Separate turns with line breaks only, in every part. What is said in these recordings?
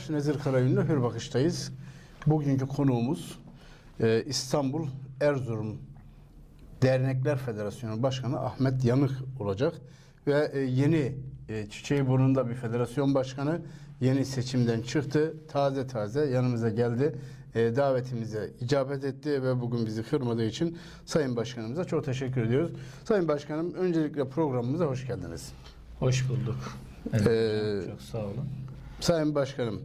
Merhabalar, Nezir Karayünlü Hür Bakış'tayız. Bugünkü konuğumuz e, İstanbul Erzurum Dernekler Federasyonu Başkanı Ahmet Yanık olacak. Ve e, yeni e, Çiçeği Burnu'nda bir federasyon başkanı yeni seçimden çıktı. Taze taze yanımıza geldi. E, davetimize icabet etti ve bugün bizi kırmadığı için Sayın Başkanımıza çok teşekkür ediyoruz. Sayın Başkanım öncelikle programımıza hoş geldiniz.
Hoş bulduk. Evet,
Ee,
çok sağ olun.
Sayın Başkanım,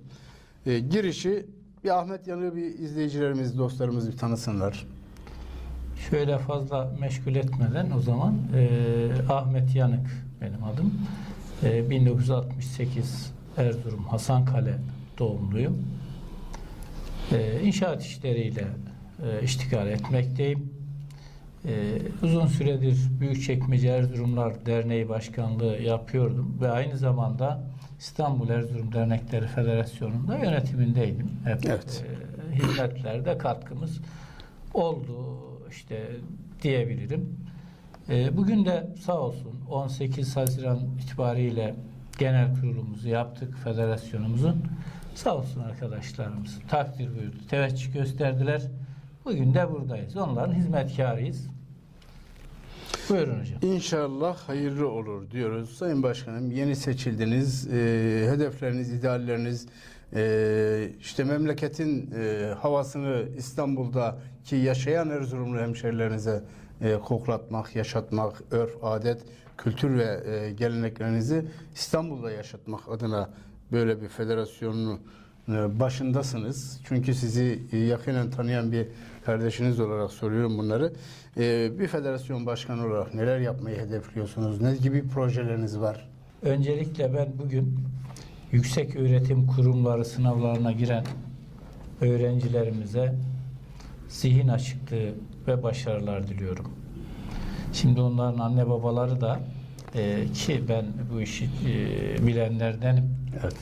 e, girişi bir Ahmet Yanık'ı bir izleyicilerimiz, dostlarımız bir tanısınlar.
Şöyle fazla meşgul etmeden o zaman e, Ahmet Yanık benim adım. E, 1968 Erzurum Hasankale doğumluyum. E, inşaat işleriyle e, iştikal etmekteyim. E, uzun süredir Büyükçekmece Erzurumlar Derneği Başkanlığı yapıyordum ve aynı zamanda İstanbul Erzurum Dernekleri Federasyonu'nda yönetimindeydim. Hep
Evet.
e, hizmetlerde katkımız oldu işte diyebilirim. E, bugün de sağ olsun 18 Haziran itibariyle genel kurulumuzu yaptık federasyonumuzun. Sağ olsun arkadaşlarımız takdir buyurdu, teveccüh gösterdiler. Bugün de buradayız. Onların hizmetkarıyız. Buyurun hocam.
İnşallah hayırlı olur diyoruz. Sayın Başkanım yeni seçildiniz. E, hedefleriniz, idealleriniz, e, işte memleketin e, havasını İstanbul'daki yaşayan Erzurumlu hemşerilerinize koklatmak, yaşatmak, örf, adet, kültür ve geleneklerinizi İstanbul'da yaşatmak adına böyle bir federasyonun e, başındasınız. Çünkü sizi e, yakinen tanıyan bir kardeşiniz olarak soruyorum bunları. E, Bir federasyon başkanı olarak neler yapmayı hedefliyorsunuz? Ne gibi projeleriniz var?
Öncelikle ben bugün yüksek öğretim kurumları sınavlarına giren öğrencilerimize zihin açıklığı ve başarılar diliyorum. Şimdi onların anne babaları da e, ki ben bu işi e, bilenlerdenim.
Evet.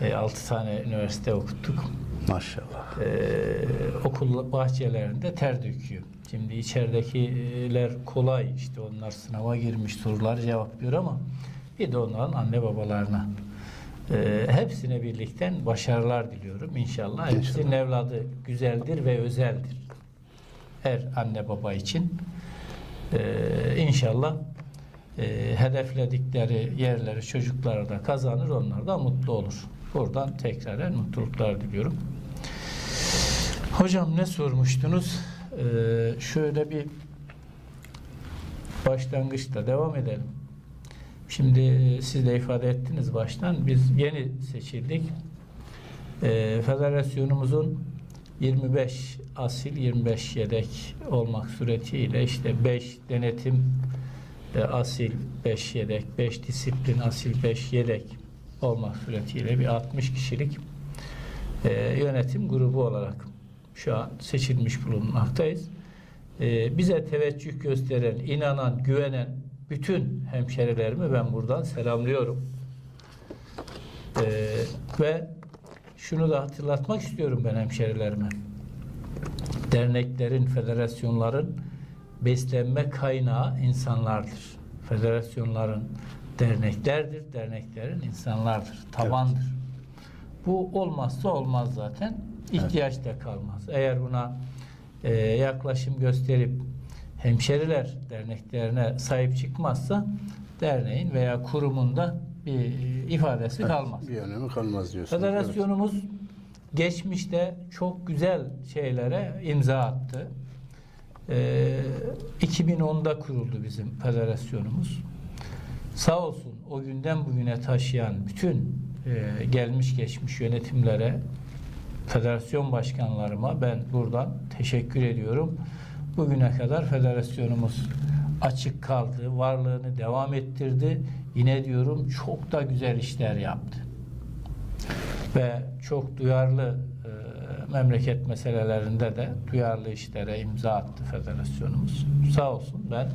E, 6 tane üniversite okuttuk.
Maşallah.
Ee, okul bahçelerinde ter döküyor. Şimdi içeridekiler kolay işte onlar sınava girmiş sorular cevaplıyor ama bir de onların anne babalarına Ee, hepsine birlikten başarılar diliyorum inşallah. Hepsinin
İnşallah.
evladı güzeldir ve özeldir. Her anne baba için. Ee, inşallah e, hedefledikleri yerleri çocukları da kazanır onlar da mutlu olur. Buradan tekrar mutluluklar diliyorum. Hocam ne sormuştunuz? Ee, şöyle bir başlangıçta devam edelim. Şimdi siz de ifade ettiniz baştan. Biz yeni seçildik. Ee, federasyonumuzun 25 asil 25 yedek olmak suretiyle işte 5 denetim e, asil 5 yedek, 5 disiplin asil 5 yedek olmak suretiyle bir 60 kişilik e, yönetim grubu olarak şu an seçilmiş bulunmaktayız. E, bize teveccüh gösteren, inanan, güvenen bütün hemşerilerimi ben buradan selamlıyorum. E, ve şunu da hatırlatmak istiyorum ben hemşerilerime. Derneklerin, federasyonların beslenme kaynağı insanlardır. Federasyonların derneklerdir, derneklerin insanlardır, tabandır. Bu olmazsa olmaz zaten. İhtiyaç da kalmaz. Eğer buna e, yaklaşım gösterip hemşeriler derneklerine sahip çıkmazsa derneğin veya kurumunda bir ifadesi kalmaz.
Bir önemi kalmaz diyorsunuz.
Federasyonumuz geçmişte çok güzel şeylere imza attı. Ee, 2010'da kuruldu bizim federasyonumuz. Sağ olsun o günden bugüne taşıyan bütün e, gelmiş geçmiş yönetimlere, federasyon başkanlarıma ben buradan teşekkür ediyorum. Bugüne kadar federasyonumuz açık kaldı, varlığını devam ettirdi. Yine diyorum çok da güzel işler yaptı ve çok duyarlı e, memleket meselelerinde de duyarlı işlere imza attı federasyonumuz. Sağ olsun ben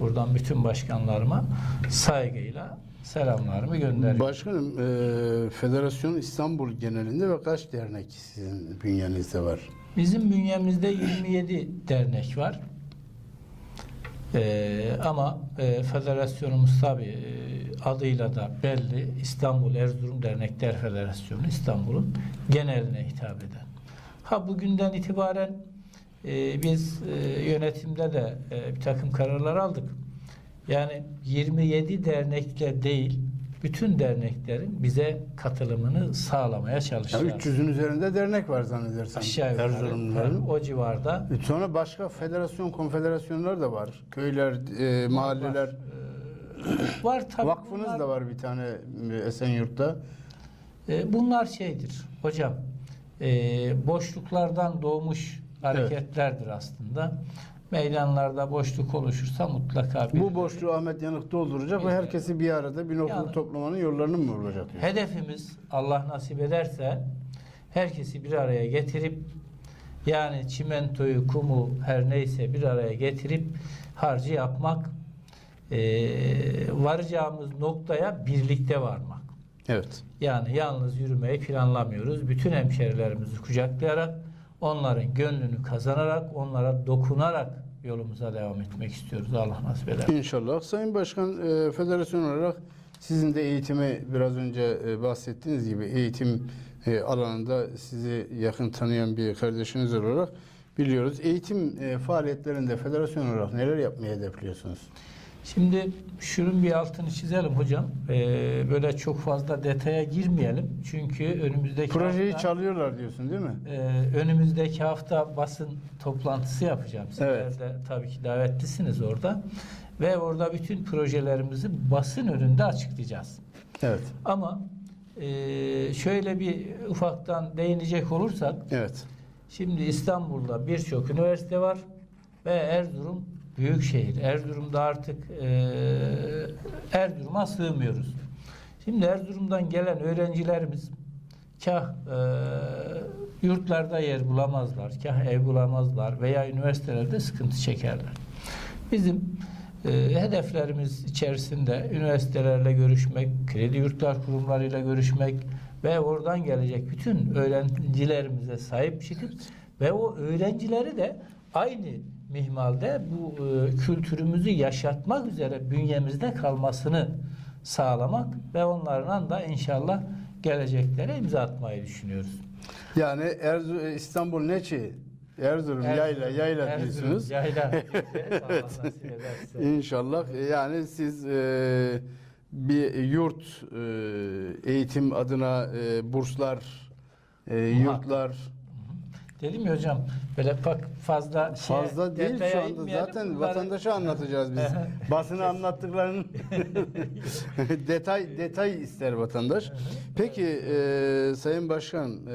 buradan bütün başkanlarıma saygıyla selamlarımı gönderiyorum.
Başkanım, e, Federasyon İstanbul genelinde ve kaç dernek sizin bünyenizde var?
Bizim bünyemizde 27 dernek var. Ee, ama e, federasyonumuz tabi e, adıyla da belli İstanbul Erzurum Dernekler Federasyonu İstanbul'un geneline hitap eden. Ha bugünden itibaren e, biz e, yönetimde de e, bir takım kararlar aldık. Yani 27 dernekle değil bütün derneklerin bize katılımını sağlamaya
Ya
çalışacağız.
300'ün üzerinde dernek var zannedersem.
Aşağı yukarı o civarda
E, Sonra başka federasyon, konfederasyonlar da var. Köyler, e, mahalleler.
Ee, var tabii.
Vakfınız
bunlar-
da var bir tane e, Esenyurt'ta.
E, bunlar şeydir hocam. e, boşluklardan doğmuş hareketlerdir aslında. Meydanlarda boşluk oluşursa mutlaka bir
Bu boşluğu Ahmet Yanık dolduracak ve herkesi bir arada bir noktada
Yani-
toplamanın yollarını mı bulacak diyor.
hedefimiz Allah nasip ederse herkesi bir araya getirip yani çimentoyu, kumu her neyse bir araya getirip harcı yapmak e, varacağımız noktaya birlikte varmak.
Evet.
Yani yalnız yürümeyi planlamıyoruz. Bütün hemşerilerimizi kucaklayarak, onların gönlünü kazanarak, onlara dokunarak yolumuza devam etmek istiyoruz. Allah nasip eder.
İnşallah. Sayın Başkan, e, federasyon olarak sizin de eğitimi biraz önce e, bahsettiğiniz gibi eğitim e, alanında sizi yakın tanıyan bir kardeşiniz olarak biliyoruz. Eğitim e, faaliyetlerinde federasyon olarak neler yapmayı hedefliyorsunuz?
Şimdi şunun bir altını çizelim hocam. Ee, böyle çok fazla detaya girmeyelim. Çünkü önümüzdeki
Projeyi
hafta,
çalıyorlar diyorsun değil mi?
e, önümüzdeki hafta basın toplantısı yapacağım. Sizler
Evet.
de tabii ki davetlisiniz orada. Ve orada bütün projelerimizi basın önünde açıklayacağız.
Evet.
Ama e, şöyle bir ufaktan değinecek olursak
Evet.
Şimdi İstanbul'da birçok üniversite var ve Erzurum büyük şehir. Erzurum'da artık e, Erzurum'a sığmıyoruz. Şimdi Erzurum'dan gelen öğrencilerimiz kah e, yurtlarda yer bulamazlar, kah ev bulamazlar veya üniversitelerde sıkıntı çekerler. Bizim e, hedeflerimiz içerisinde üniversitelerle görüşmek, kredi yurtlar kurumlarıyla görüşmek ve oradan gelecek bütün öğrencilerimize sahip çıkıp ve o öğrencileri de aynı mihmalde bu e, kültürümüzü yaşatmak üzere bünyemizde kalmasını sağlamak ve onlarla da inşallah geleceklere imza atmayı düşünüyoruz.
Yani Erzurum, İstanbul neçi? Erzurum, yayla, yayla
Erzurum,
diyorsunuz.
Yayla. ederse.
İnşallah. Yani siz e, bir yurt e, eğitim adına e, burslar, e, yurtlar
Dedim ya hocam böyle bak fazla şeye,
fazla değil şu anda. Zaten
Bunları-
vatandaşa anlatacağız biz. Basına anlattıklarının detay detay ister vatandaş. Peki e, Sayın Başkan e,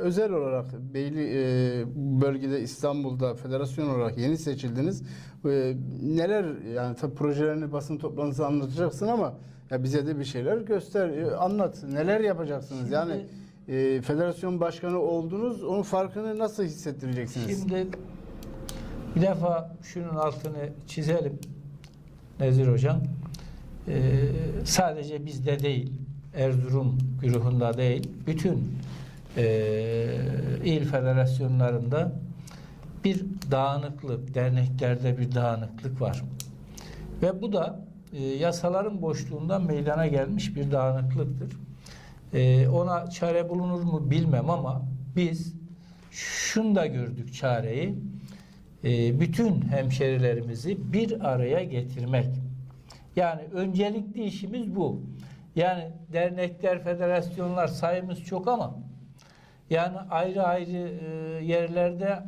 özel olarak Beyli e, bölgede İstanbul'da federasyon olarak yeni seçildiniz. E, neler yani tabii projelerini basın toplantısı anlatacaksın ama ya bize de bir şeyler göster, e, anlat. Neler yapacaksınız?
Şimdi-
yani e, federasyon başkanı oldunuz. Onun farkını nasıl hissettireceksiniz?
Şimdi bir defa şunun altını çizelim Nezir Hocam. Ee, sadece bizde değil, Erzurum güruhunda değil, bütün ee, il federasyonlarında bir dağınıklık, derneklerde bir dağınıklık var. Ve bu da e, yasaların boşluğundan meydana gelmiş bir dağınıklıktır. E, ona çare bulunur mu bilmem ama biz şunu da gördük çareyi. E, bütün hemşerilerimizi bir araya getirmek. Yani öncelikli işimiz bu. Yani dernekler, federasyonlar sayımız çok ama yani ayrı ayrı e, yerlerde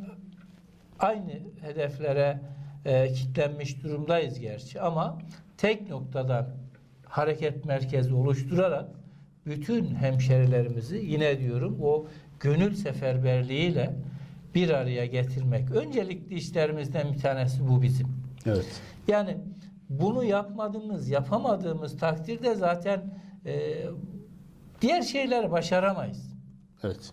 aynı hedeflere e, kitlenmiş durumdayız gerçi ama tek noktadan hareket merkezi oluşturarak bütün hemşerilerimizi yine diyorum o gönül seferberliğiyle bir araya getirmek. Öncelikli işlerimizden bir tanesi bu bizim.
Evet.
Yani bunu yapmadığımız, yapamadığımız takdirde zaten e, diğer şeyleri başaramayız.
Evet.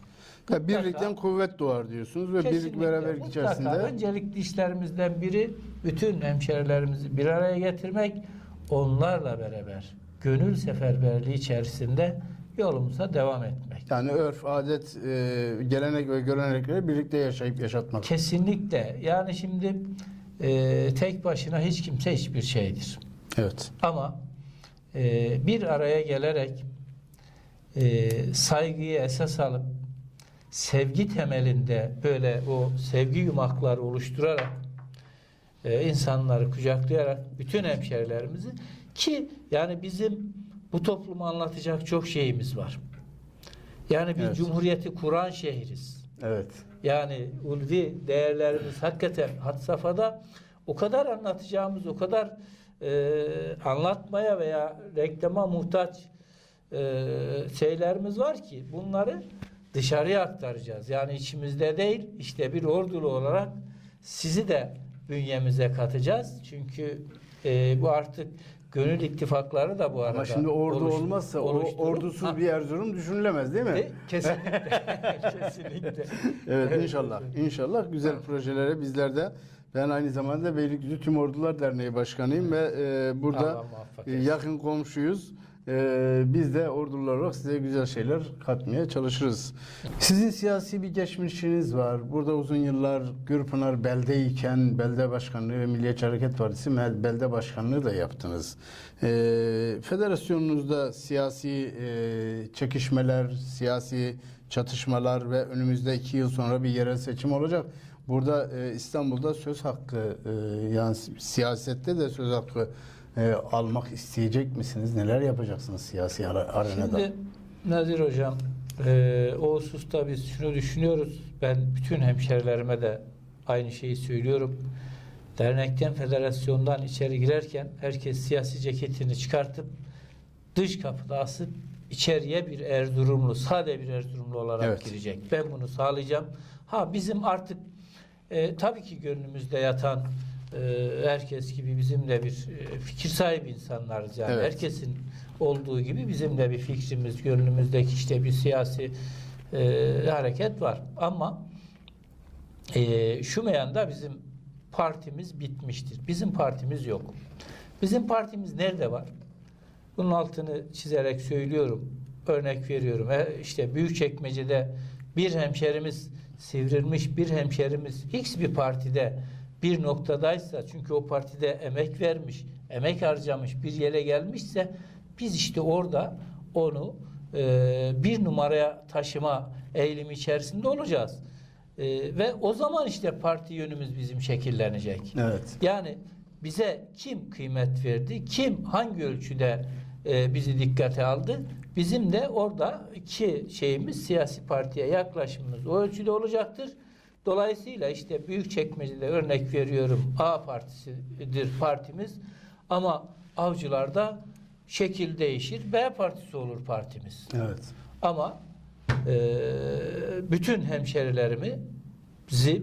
Ya
Mutlaka.
birlikten kuvvet doğar diyorsunuz ve birlik beraberlik
mutlaka.
içerisinde
Öncelikli işlerimizden biri bütün hemşerilerimizi bir araya getirmek, onlarla beraber gönül seferberliği içerisinde yolumuza devam etmek.
yani örf, adet, e, gelenek ve görenekleri birlikte yaşayıp yaşatmak.
Kesinlikle. Yani şimdi e, tek başına hiç kimse hiçbir şeydir.
Evet.
Ama e, bir araya gelerek e, saygıyı esas alıp sevgi temelinde böyle o sevgi yumakları oluşturarak e, insanları kucaklayarak bütün hemşerilerimizi ki yani bizim bu toplumu anlatacak çok şeyimiz var. Yani biz
Evet.
cumhuriyeti kuran şehriz.
Evet.
Yani ulvi değerlerimiz hakikaten had safhada o kadar anlatacağımız, o kadar e, anlatmaya veya reklama muhtaç e, şeylerimiz var ki bunları dışarıya aktaracağız. Yani içimizde değil, işte bir ordulu olarak sizi de bünyemize katacağız. Çünkü e, bu artık gönül ittifakları da bu arada
Ama şimdi ordu olmazsa o ordusuz
Ha,
bir Erzurum düşünülemez değil mi?
e, kesinlikle. kesinlikle.
Evet inşallah. İnşallah güzel projelere bizler de ben aynı zamanda Beylikdüzü Tüm Ordular Derneği Başkanıyım ve e, burada yakın komşuyuz. E, biz de ordular olarak size güzel şeyler katmaya çalışırız. Sizin siyasi bir geçmişiniz var. Burada uzun yıllar Gürpınar beldeyken belde başkanlığı ve Milliyetçi Hareket Partisi belde başkanlığı da yaptınız. E, federasyonunuzda siyasi e, çekişmeler, siyasi çatışmalar ve önümüzde iki yıl sonra bir yerel seçim olacak. Burada e, İstanbul'da söz hakkı e, yani si- siyasette de söz hakkı e, almak isteyecek misiniz? Neler yapacaksınız siyasi ara- arenada?
Şimdi Nazir Hocam e, o hususta biz şunu düşünüyoruz. Ben bütün hemşerilerime de aynı şeyi söylüyorum. Dernekten, federasyondan içeri girerken herkes siyasi ceketini çıkartıp dış kapıda asıp içeriye bir Erzurumlu, sade bir Erzurumlu olarak
Evet.
girecek. Ben bunu sağlayacağım. Ha bizim artık e, tabii ki gönlümüzde yatan herkes gibi bizim de bir e, fikir sahibi insanlarız yani.
Evet.
Herkesin olduğu gibi bizim de bir fikrimiz, gönlümüzdeki işte bir siyasi e, hareket var. Ama e, şu meyanda bizim partimiz bitmiştir. Bizim partimiz yok. Bizim partimiz nerede var? Bunun altını çizerek söylüyorum. Örnek veriyorum. E, işte Büyükçekmece'de bir hemşerimiz sivrilmiş bir hemşerimiz X bir partide bir noktadaysa çünkü o partide emek vermiş, emek harcamış bir yere gelmişse biz işte orada onu e, bir numaraya taşıma eğilimi içerisinde olacağız. E, ve o zaman işte parti yönümüz bizim şekillenecek.
Evet.
Yani bize kim kıymet verdi, kim hangi ölçüde e, bizi dikkate aldı? Bizim de orada iki şeyimiz siyasi partiye yaklaşımımız o ölçüde olacaktır. Dolayısıyla işte Büyükçekmece'de örnek veriyorum A partisidir partimiz ama avcılarda şekil değişir B partisi olur partimiz.
Evet.
Ama e, bütün hemşerilerimi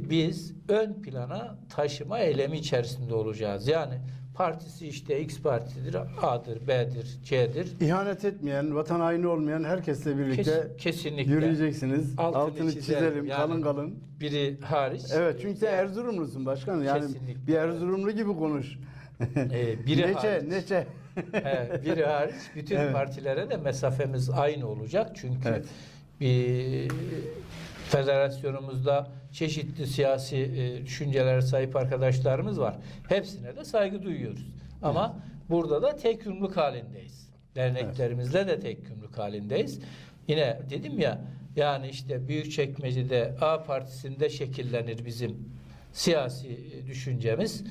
biz ön plana taşıma eylemi içerisinde olacağız. Yani partisi işte X partidir, A'dır, B'dir, C'dir.
İhanet etmeyen, vatan haini olmayan herkesle birlikte
Kes- kesinlikle.
yürüyeceksiniz.
Altını
Altını,
çizelim.
çizelim,
Yani-
kalın kalın.
Biri hariç.
Evet çünkü sen Erzurumlusun başkanım. Yani
Kesinlikle.
bir Erzurumlu gibi konuş.
Ee, biri
neçe,
hariç.
neçe.
He, biri hariç bütün
Evet.
partilere de mesafemiz aynı olacak. Çünkü
Evet.
bir federasyonumuzda çeşitli siyasi e, düşüncelere sahip arkadaşlarımız var. Hepsine de saygı duyuyoruz. Ama burada da tek yumruk halindeyiz. Derneklerimizle de tek yumruk halindeyiz. Yine dedim ya yani işte Büyükçekmece'de A partisinde şekillenir bizim siyasi e, düşüncemiz.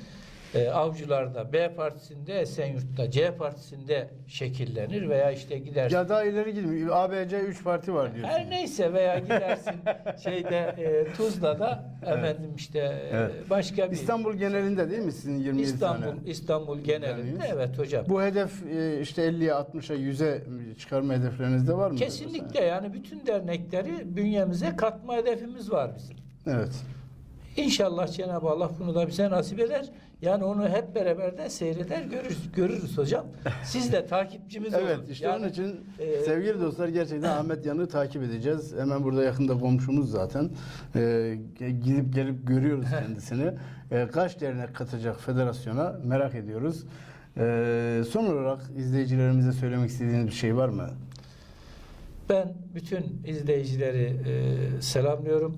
E, Avcılar'da B partisinde, Esenyurt'ta C partisinde şekillenir veya işte gidersin.
Ya daha ileri gidmiyor. ABC 3 parti var diyorsun.
Her neyse veya gidersin şeyde e, Tuzla'da efendim işte e,
Evet.
başka bir
İstanbul genelinde değil mi sizin 27
İstanbul
tane?
İstanbul genelinde
Derneğiniz.
evet hocam.
Bu hedef e, işte 50'ye 60'a 100'e çıkarma hedeflerinizde var mı?
Kesinlikle yani bütün dernekleri bünyemize katma hedefimiz var bizim.
Evet.
İnşallah Cenab-ı Allah bunu da bize nasip eder. Yani onu hep beraber de seyreder görürüz, görürüz hocam. Siz de takipçimiz
Evet
olun.
işte
Yani,
onun için
e,
sevgili dostlar gerçekten Ahmet Yan'ı takip edeceğiz. Hemen burada yakında komşumuz zaten. E, gidip gelip görüyoruz kendisini. E, kaç dernek katacak federasyona merak ediyoruz. E, son olarak izleyicilerimize söylemek istediğiniz bir şey var mı?
Ben bütün izleyicileri e, selamlıyorum.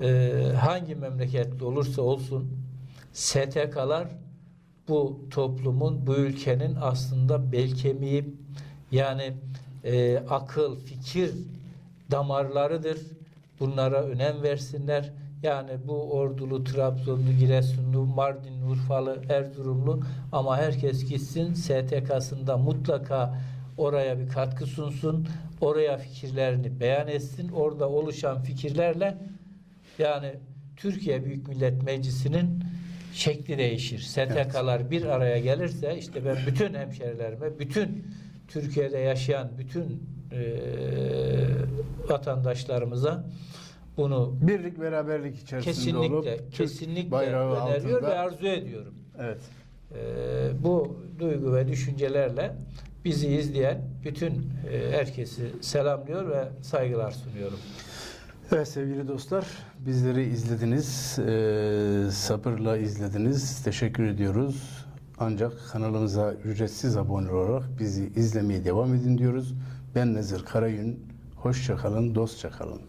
E, hangi memleketli olursa olsun STK'lar bu toplumun, bu ülkenin aslında bel kemiği yani e, akıl, fikir damarlarıdır. Bunlara önem versinler. Yani bu Ordulu, Trabzonlu, Giresunlu, Mardinli, Urfalı, Erzurumlu ama herkes gitsin STK'sında mutlaka oraya bir katkı sunsun. Oraya fikirlerini beyan etsin. Orada oluşan fikirlerle yani Türkiye Büyük Millet Meclisi'nin şekli değişir. STK'lar bir araya gelirse işte ben bütün hemşerilerime, bütün Türkiye'de yaşayan bütün eee vatandaşlarımıza bunu
Birlik beraberlik içerisinde olup
kesinlikle
Türk
kesinlikle
bayrağı
öneriyor
altında
ve arzu ediyorum.
evet
Eee, bu duygu ve düşüncelerle bizi izleyen bütün eee, herkesi selamlıyor ve saygılar sunuyorum.
Evet sevgili dostlar bizleri izlediniz, eee, sabırla izlediniz. Teşekkür ediyoruz. Ancak kanalımıza ücretsiz abone olarak bizi izlemeye devam edin diyoruz. Ben Nezir Karayün. Hoşça kalın, dostça kalın.